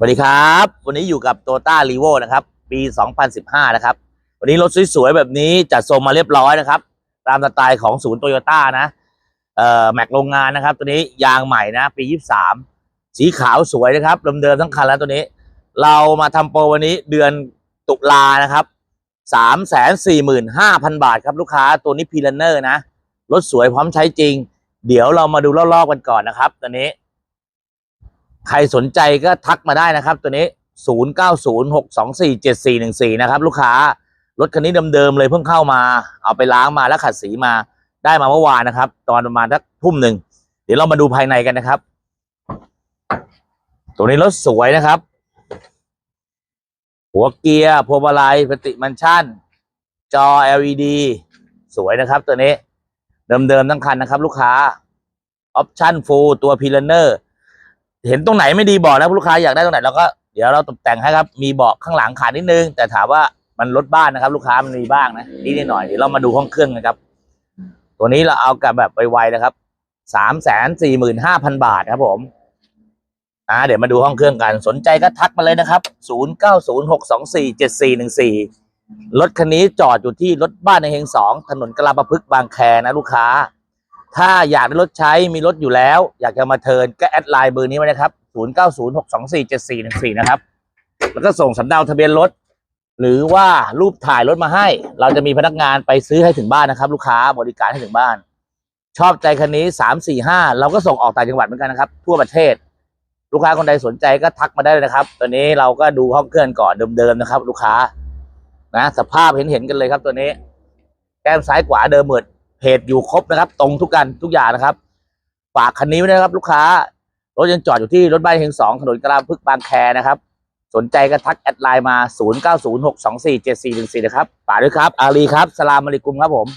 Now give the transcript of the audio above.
สวัสดีครับ วันนี้อยู่กับโตต้ารีโวนะครับ ปี 2015 นะครับ วันนี้รถสวยๆ แบบนี้จัดทรงมาเรียบร้อยนะครับ ตามสไตล์ของศูนย์โตโยต้านะ เอ่อ แม็กโรงงานนะครับ ตัวนี้ยางใหม่นะ ปี 23 สีขาวสวยนะครับเดิมๆทั้งคันแล้วตัวนี้ เรามาทำโปรวันนี้เดือนตุลานะครับ 345,000 บาทครับลูกค้าตัวนี้พีลเนอร์นะ รถสวยพร้อมใช้จริง เดี๋ยวเรามาดูรอบๆกันก่อนนะครับตัวนี้ ใครสนใจก็ทักมาได้นะครับ ตัวนี้ 0906247414 นะครับ ลูกค้ารถคันนี้เดิมๆเลยเพิ่งเข้ามา เอาไปล้างมาแล้วขัดสีมาได้มาเมื่อวานนะครับ ตอนประมาณสักทุ่มหนึ่งเดี๋ยวเรามาดูภายในกันนะครับ ตัวนี้รถสวยนะครับ หัวเกียร์พวงมาลัยปฏิมันชั่น จอ LED สวยนะครับ ตัวนี้เดิมๆทั้งคันนะครับ ลูกค้าออปชั่นฟูลตัวพีลเนอร์ เห็นตรงไหนไม่ดีบอกนะลูกค้าอยากได้ตรงไหนเราก็เดี๋ยวเราตกแต่งให้ครับ มีเบาะข้างหลังขาดนิดนึง แต่ถามว่ามันรถบ้านนะครับ ลูกค้ามันมีบ้างนะนิดหน่อยเดี๋ยวเรามาดูห้องเครื่องกันครับ ตัวนี้เราเอากับแบบไวๆนะครับสามแสนสี่หมื่นห้าพันบาทครับผมอ่าเดี๋ยวมาดูห้องเครื่องกัน สนใจก็ทักมาเลยนะครับศูนย์เก้าศูนย์หกสองสี่เจ็ดสี่หนึ่งสี่รถคันนี้จอดอยู่ที่รถบ้านในเฮงสองถนนกลาประพฤกษ์บางแคนะลูกค้า ถ้าอยากได้รถใช้มีรถอยู่แล้ว อยากจะมาเทิร์นก็แอดไลน์เบอร์นี้ไว้นะครับ 0906247414 นะครับ แล้วก็ส่งสำเนาทะเบียนรถ หรือว่ารูปถ่ายรถมาให้ เราจะมีพนักงานไปซื้อให้ถึงบ้านนะครับ ลูกค้าบริการให้ถึงบ้าน ชอบใจคันนี้ 345 เราก็ส่งออกต่างจังหวัดเหมือนกันนะครับ ทั่วประเทศ ลูกค้าคนใดสนใจก็ทักมาได้เลยนะครับตัวนี้เราก็ดูห้องเครื่องก่อนเดิมๆนะครับ ลูกค้านะสภาพเห็นๆกันเลยครับตัวนี้ แก้มซ้ายขวาเดิมหมด เพจอยู่ครบนะครับ ตรงทุกกันทุกอย่างนะครับ ฝากคันนี้ไว้นะครับ ลูกค้ารถยังจอดอยู่ที่รถบ้านเฮงสองถนนกรางพึกษบางแคนะครับ สนใจก็ทักแอดไลน์มา 0906247414 นะครับฝากด้วยครับ อาลีครับสลามอะลิกุมครับผม